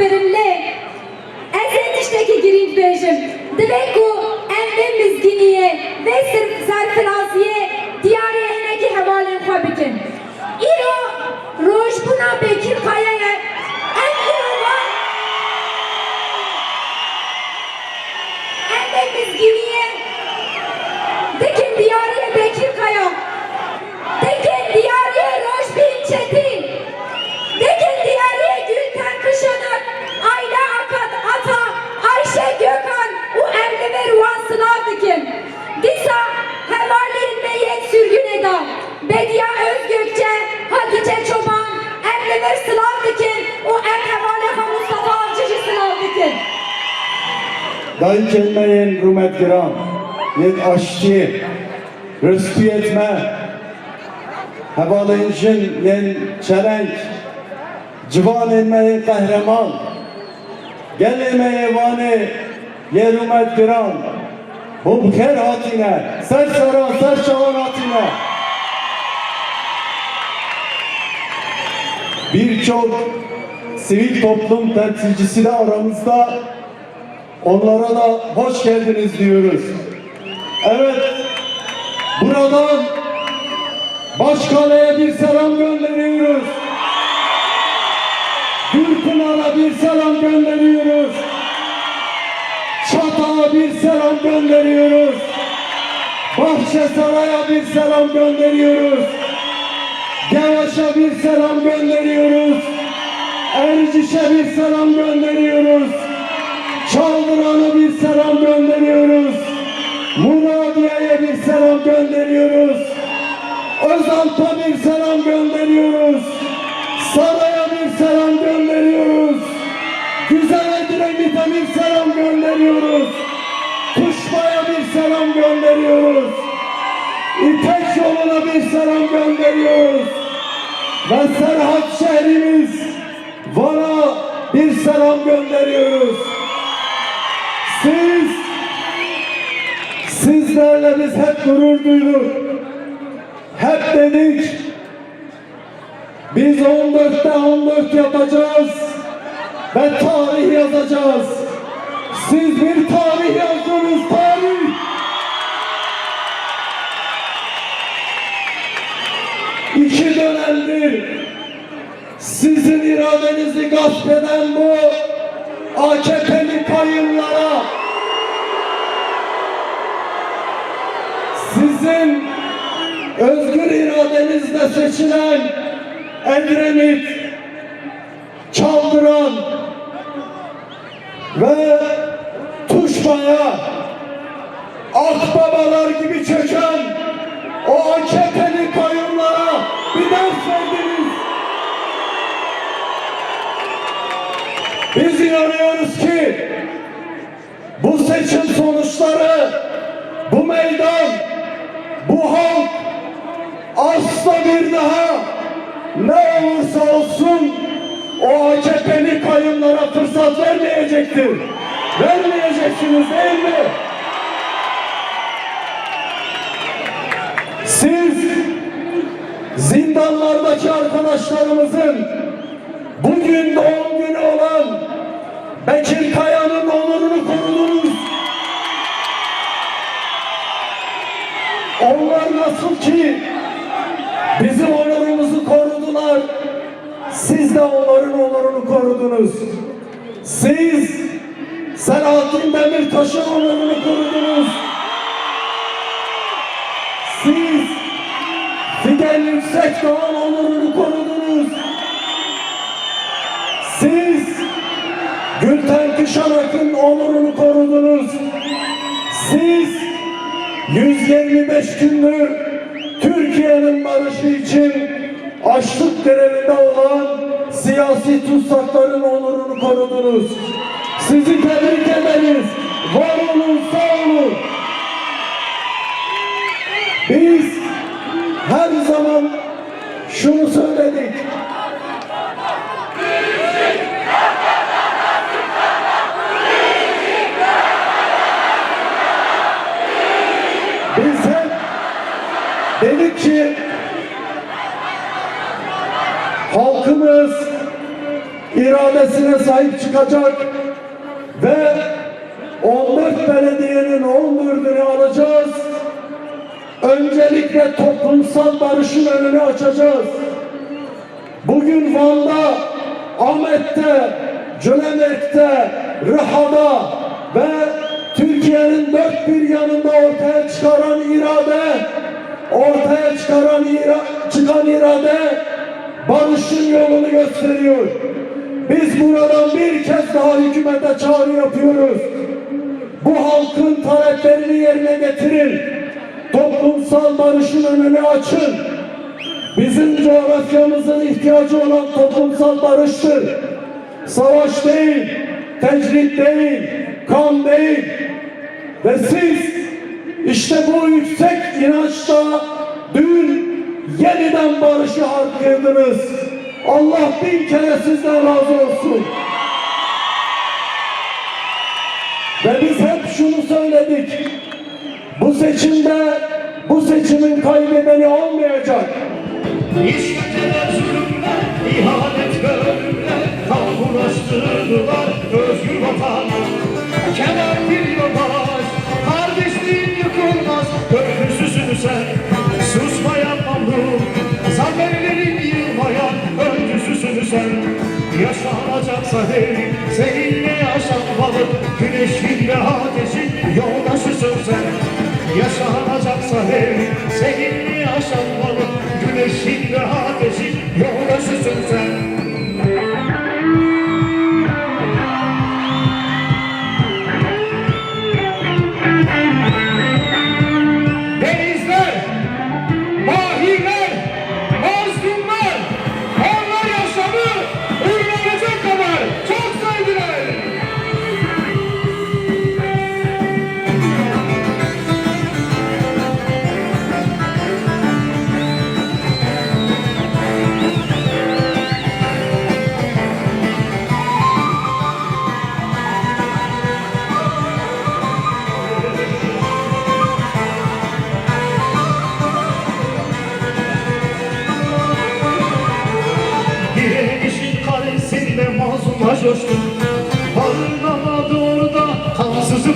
belirli. Esenişteki girinç bejim. Demek ki emne mizginiye ve sırf serfiraziye diyarı heneki hevalen fabikin. İro rojbuna bekir kayaya Dayı kelmeyin rumet giran, yet aşçı, rızkı yetme, hevalayışın yen çelenk, civan elmeyin kahraman, gel emeğe vane, ye rumet giran, bu buker hatine, ser saran, ser çalan hatine. Birçok sivil toplum temsilcisi de aramızda Onlara da hoş geldiniz diyoruz. Evet, buradan Başkale'ye bir selam gönderiyoruz. Gürpınar'a bir selam gönderiyoruz. Çatak'a bir selam gönderiyoruz. Bahçesaray'a bir selam gönderiyoruz. Yavaş'a bir selam gönderiyoruz. Erciş'e bir selam gönderiyoruz. Çaldıran'a bir selam gönderiyoruz. Muradiye'ye bir selam gönderiyoruz. Özalt'a bir selam gönderiyoruz. Saray'a bir selam gönderiyoruz. Güzel Edremit'e bir selam gönderiyoruz. Kuşba'ya bir selam gönderiyoruz. İpek yoluna bir selam gönderiyoruz. Ve Serhat şehrimiz Van'a bir selam gönderiyoruz. Sizlerle biz hep gurur duyduk. Hep dedik, biz 14'te 14 yapacağız ve tarih yazacağız. Siz bir tarih yazdınız, tarih. İki dönemdir sizin iradenizi gasp eden bu AKP'li kayınlara sizin özgür iradenizle seçilen Edremit, Çaldıran ve Tuşba'ya akbabalar gibi çöken o AKP'li kayınlara bir ders verdiniz. Biz inanıyoruz ki bu seçim sonuçları, bu meydan, bu halk asla bir daha ne olursa olsun o AKP'li kayınlara fırsat vermeyecektir. Vermeyeceksiniz değil mi? Siz zindanlardaki arkadaşlarımızın bugün doğum günü olan Bekir Kaya'nın onurunu korudunuz. Onlar nasıl ki bizim onurumuzu korudular, siz de onların onurunu korudunuz. Siz Selahattin Demirtaş'ın onurunu korudunuz. Siz Fidel Yüksekdağ'ın onurunu korudunuz. Siz Gülten Kışanak'ın onurunu korudunuz. Siz 125 gündür Türkiye'nin barışı için açlık grevinde olan siyasi tutsakların onurunu korudunuz. Sizi tebrik ederiz. Var olun, sağ olun. Biz her zaman şunu söyledik. Biz hep dedik ki halkımız iradesine sahip çıkacak ve 14 belediye Türkiye'nin 14'ünü alacağız. Öncelikle toplumsal barışın önünü açacağız. Bugün Van'da, Ahmet'te, Cölemert'te, Rıha'da ve Türkiye'nin dört bir yanında ortaya çıkaran irade, ortaya çıkaran ira- çıkan irade barışın yolunu gösteriyor. Biz buradan bir kez daha hükümete çağrı yapıyoruz. Bu halkın taleplerini yerine getirin. Toplumsal barışın önünü açın. Bizim coğrafyamızın ihtiyacı olan toplumsal barıştır. Savaş değil, tecrit değil, kan değil. Ve siz işte bu yüksek inançla dün yeniden barışı harcadınız. Allah bin kere sizden razı olsun. Ve biz hep şunu söyledik. Bu seçimde bu seçimin kaybedeni olmayacak. İşkenceler, zulümler, ihanet ve ölümler Kalbulaştırdılar özgür vatan Yaşanacaksa devrim seninle yaşanmalı Güneşin ve ateşin yoldaşısın sen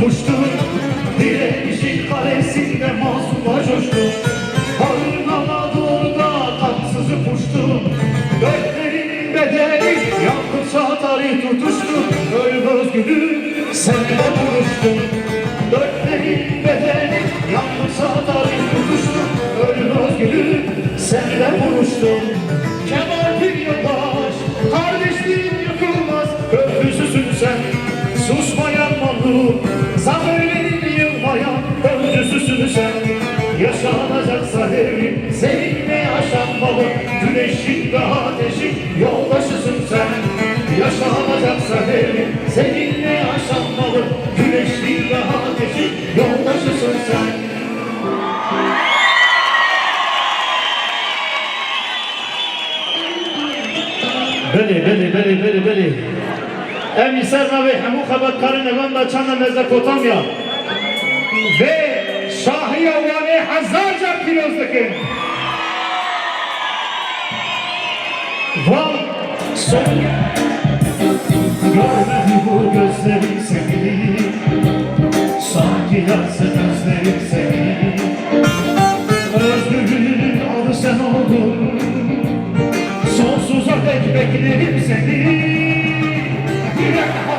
puştu Direnişin kalesinde mazlumlar coştu. Barınama doğru da kansızı puştu. Dörtlerin bedeli yakıtsa tarih tutuştu. Ölüm özgürlüğü seninle buluştu. Dörtlerin bedeli yakıtsa tarih tutuştu. Ölüm özgürlüğü seninle buluştu. Kemal bir yoldaş, kardeşliğin yıkılmaz. Köprüsüsün sen, Yaşanacaksa devrim seninle yaşanmalı Güneşin ve ateşin yoldaşısın sen Yaşanacaksa devrim seninle yaşanmalı Güneşin ve ateşin yoldaşısın sen بله بله بله بله بله امی سر نوی همو خبرکارن اون دا چند مزاپوتامیا و شاهی اوانه Tutaj hazardzia pieniądze Van sonya Görmedim bu gözlerin seni. Sanki yansın özlerim seni. Özgürlüğün adı sen oldun. Sonsuza dek beklerim seni. Bir dakika.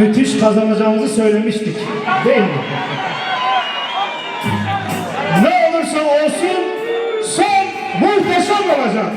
Müthiş kazanacağımızı söylemiştik. Değil mi? ne olursa olsun son muhteşem olacak.